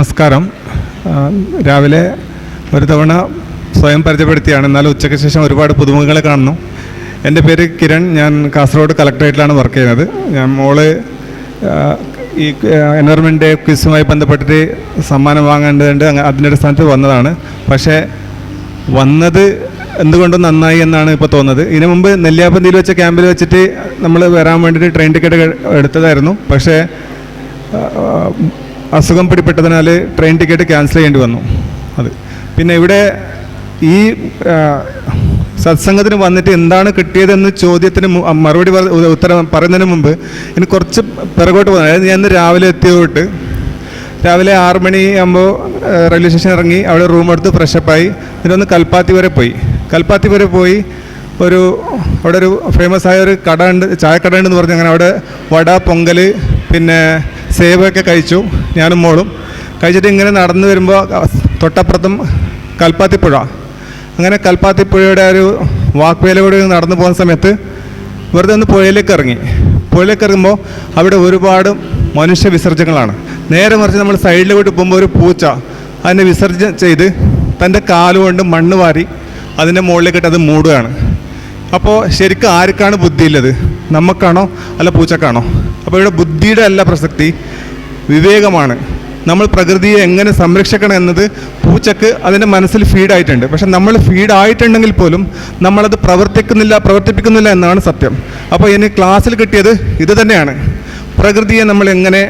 നമസ്കാരം. രാവിലെ ഒരു തവണ സ്വയം പരിചയപ്പെടുത്തിയാണ്. എന്നാൽ ഉച്ചയ്ക്ക് ശേഷം ഒരുപാട് പുതുമുഖങ്ങളെ കാണുന്നു. എന്റെ പേര് കിരൺ. ഞാൻ കാസർഗോഡ് കളക്ടറേറ്റിലാണ് വർക്ക് ചെയ്യുന്നത്. ഞാൻ മോൾ ഈ എൻവയറമെന്റ് ക്വിസുമായി ബന്ധപ്പെട്ടിട്ട് സമ്മാനം വാങ്ങേണ്ടതുണ്ട്. അതിന്റെ അടിസ്ഥാനത്തിൽ വന്നതാണ്. പക്ഷേ വന്നത് എന്തുകൊണ്ടും നന്നായി എന്നാണ് ഇപ്പോൾ തോന്നുന്നത്. ഇതിനു മുമ്പ് നെല്ലിയാപ്പന്തിയിൽ വെച്ച ക്യാമ്പിൽ വെച്ചിട്ട് നമ്മൾ വരാൻ വേണ്ടിയിട്ട് ട്രെയിൻ ടിക്കറ്റ് എടുത്തതായിരുന്നു. പക്ഷേ അസുഖം പിടിപ്പെട്ടതിനാൽ ട്രെയിൻ ടിക്കറ്റ് ക്യാൻസൽ ചെയ്യേണ്ടി വന്നു. അത്. പിന്നെ ഇവിടെ ഈ സത്സംഗത്തിന് വന്നിട്ട് എന്താണ് കിട്ടിയതെന്ന് ചോദ്യത്തിന് മറുപടി ഉത്തരം പറയുന്നതിന് മുമ്പ് ഇനി കുറച്ച് പിറകോട്ട് പോകുന്നത് അതായത് ഞാൻ രാവിലെ എത്തിയതോട്ട് രാവിലെ ആറ് മണി ആകുമ്പോൾ റെയിൽവേ സ്റ്റേഷൻ ഇറങ്ങി അവിടെ റൂം എടുത്ത് ഫ്രഷപ്പായി എന്നിട്ടൊന്ന് കൽപ്പാത്തി വരെ പോയി. കൽപ്പാത്തി വരെ പോയി ഒരു അവിടെ ഒരു ഫേമസ് ആയ ഒരു കട ഉണ്ട് ചായക്കട ഉണ്ടെന്ന് പറഞ്ഞ് അങ്ങനെ അവിടെ വട പൊങ്കൽ പിന്നെ സേവയൊക്കെ കഴിച്ചു ഞാനും മോളും. കഴിച്ചിട്ട് ഇങ്ങനെ നടന്നു വരുമ്പോൾ തൊട്ടപ്പുറത്തും കൽപ്പാത്തിപ്പുഴ. അങ്ങനെ കൽപ്പാത്തിപ്പുഴയുടെ ഒരു വാക്വേലൂടെ നടന്നു പോകുന്ന സമയത്ത് വെറുതെ ഒന്ന് പുഴയിലേക്ക് ഇറങ്ങി. പുഴയിലേക്ക് ഇറങ്ങുമ്പോൾ അവിടെ ഒരുപാട് മനുഷ്യ വിസർജ്യങ്ങളാണ്. നേരെ മറിച്ച് നമ്മൾ സൈഡിലോട്ട് പോകുമ്പോൾ ഒരു പൂച്ച അതിനെ വിസർജ്യം ചെയ്ത് തന്റെ കാലുകൊണ്ട് മണ്ണ് വാരി അതിന്റെ മുകളിലേക്കിട്ട് അത് മൂടുകയാണ്. അപ്പോൾ ശരിക്കും ആർക്കാണ് ബുദ്ധിയുള്ളത് നമുക്കാണോ അല്ല പൂച്ചക്കാണോ? അപ്പോൾ ഇവിടെ ബുദ്ധിയുടെ അല്ല പ്രസക്തി. വിവേകമാണ്. നമ്മൾ പ്രകൃതിയെ എങ്ങനെ സംരക്ഷിക്കണം എന്നത് പൂച്ചക്ക് അതിന്റെ മനസ്സിൽ ഫീഡായിട്ടുണ്ട് പക്ഷെ നമ്മൾ ഫീഡായിട്ടുണ്ടെങ്കിൽ പോലും നമ്മളത് പ്രവർത്തിക്കുന്നില്ല പ്രവർത്തിപ്പിക്കുന്നില്ല എന്നാണ് സത്യം. അപ്പോൾ ഇനി ക്ലാസ്സിൽ കിട്ടിയത് ഇത് തന്നെയാണ്. പ്രകൃതിയെ നമ്മൾ എങ്ങനെ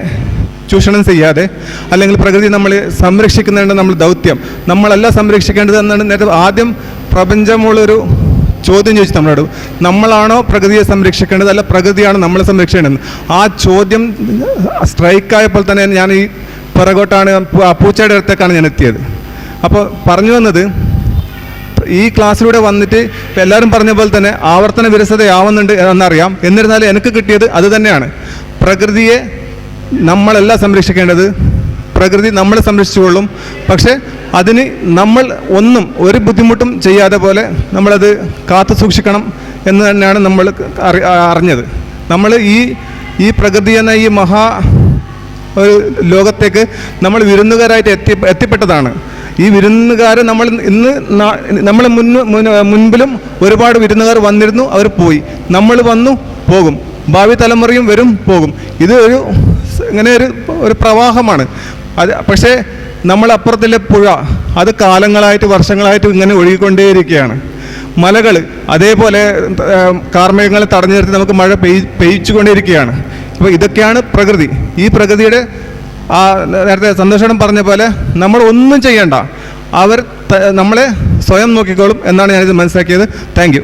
ചൂഷണം ചെയ്യാതെ അല്ലെങ്കിൽ പ്രകൃതി നമ്മൾ സംരക്ഷിക്കുന്നതിന്റെ നമ്മൾ ദൗത്യം. നമ്മളല്ല സംരക്ഷിക്കേണ്ടത് എന്നാണ് നേരത്തെ ആദ്യം പ്രപഞ്ചമുള്ളൊരു ചോദ്യം ചോദിച്ചു നമ്മളോട് നമ്മളാണോ പ്രകൃതിയെ സംരക്ഷിക്കേണ്ടത്? അല്ല പ്രകൃതിയാണ് നമ്മളെ സംരക്ഷിക്കേണ്ടത്? ആ ചോദ്യം സ്ട്രൈക്കായപ്പോൾ തന്നെ ഞാൻ ഈ പിറകോട്ടാണ് പൂച്ചയുടെ അടുത്തേക്കാണ് ഞാൻ എത്തിയത്. അപ്പോൾ പറഞ്ഞു വന്നത് ഈ ക്ലാസ്സിലൂടെ വന്നിട്ട് എല്ലാവരും പറഞ്ഞ പോലെ തന്നെ ആവർത്തന വിരസതയാവുന്നുണ്ട് എന്നറിയാം. എന്നിരുന്നാലും എനിക്ക് കിട്ടിയത് അത് തന്നെയാണ്. പ്രകൃതിയെ നമ്മളല്ല സംരക്ഷിക്കേണ്ടത് പ്രകൃതി നമ്മളെ സംരക്ഷിച്ചുകൊള്ളും. പക്ഷേ അതിന് നമ്മൾ ഒന്നും ഒരു ബുദ്ധിമുട്ടും ചെയ്യാതെ പോലെ നമ്മളത് കാത്തു സൂക്ഷിക്കണം എന്ന് തന്നെയാണ് നമ്മൾ അറി അറിഞ്ഞത്. നമ്മൾ ഈ ഈ പ്രകൃതി എന്ന ഈ മഹാ ഒരു ലോകത്തേക്ക് നമ്മൾ വിരുന്നുകാരായിട്ട് എത്തി എത്തിപ്പെട്ടതാണ്. ഈ വിരുന്നുകാർ നമ്മൾ ഇന്ന് നമ്മൾ മുൻ- മുൻപിലും ഒരുപാട് വിരുന്നുകാർ വന്നിരുന്നു അവർ പോയി. നമ്മൾ വന്നു പോകും. ഭാവി തലമുറയും വരും പോകും. ഇത് ഒരു ഇങ്ങനെ ഒരു ഒരു പ്രവാഹമാണ്. അത് പക്ഷേ നമ്മളപ്പുറത്തിലെ പുഴ അത് കാലങ്ങളായിട്ട് വർഷങ്ങളായിട്ട് ഇങ്ങനെ ഒഴുകിക്കൊണ്ടേയിരിക്കുകയാണ്. മലകൾ അതേപോലെ കാർമേഘങ്ങളെ തടഞ്ഞു നിർത്തി നമുക്ക് മഴ പെയ് പെയ്ച്ചുകൊണ്ടേയിരിക്കുകയാണ്. അപ്പോൾ ഇതൊക്കെയാണ് പ്രകൃതി. ഈ പ്രകൃതിയുടെ ആ നേരത്തെ സന്തോഷം പറഞ്ഞ പോലെ നമ്മൾ ഒന്നും ചെയ്യണ്ട. അവർ നമ്മളെ സ്വയം നോക്കിക്കോളും എന്നാണ് ഞാനിത് മനസ്സിലാക്കിയത്. താങ്ക്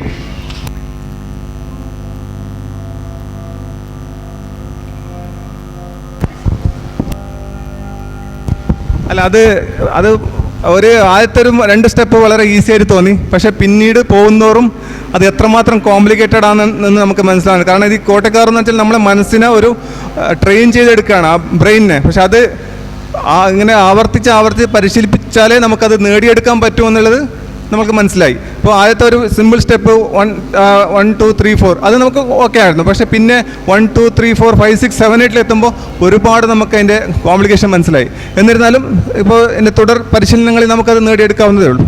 അല്ല അത് അത് ഒരു ആദ്യത്തെ ഒരു രണ്ട് സ്റ്റെപ്പ് വളരെ ഈസി ആയിട്ട് തോന്നി. പക്ഷേ പിന്നീട് പോകുന്നതോറും അത് എത്രമാത്രം കോംപ്ലിക്കേറ്റഡ് ആണെന്ന് നമുക്ക് മനസ്സിലാണ് കാരണം ഇത് കോട്ടക്കാർ എന്ന് വെച്ചാൽ നമ്മളെ മനസ്സിനെ ഒരു ട്രെയിൻ ചെയ്തെടുക്കുകയാണ് ആ ബ്രെയിനിനെ. പക്ഷെ അത് ഇങ്ങനെ ആവർത്തിച്ച് ആവർത്തിച്ച് പരിശീലിപ്പിച്ചാലേ നമുക്കത് നേടിയെടുക്കാൻ പറ്റുമെന്നുള്ളത് നമുക്ക് മനസ്സിലായി. അപ്പോൾ ആദ്യത്തെ ഒരു simple step one one two three four അത് നമുക്ക് ഓക്കെ ആയിരുന്നു. പക്ഷേ പിന്നെ one two three four five six seven എയ്റ്റിൽ എത്തുമ്പോൾ ഒരുപാട് നമുക്ക് അതിന്റെ കോംപ്ലിക്കേഷൻ മനസ്സിലായി. എന്നിരുന്നാലും ഇപ്പോൾ എന്റെ തുടർ പരിശീലനങ്ങളിൽ നമുക്കത് നേടിയെടുക്കാവുന്നതേ ഉള്ളൂ.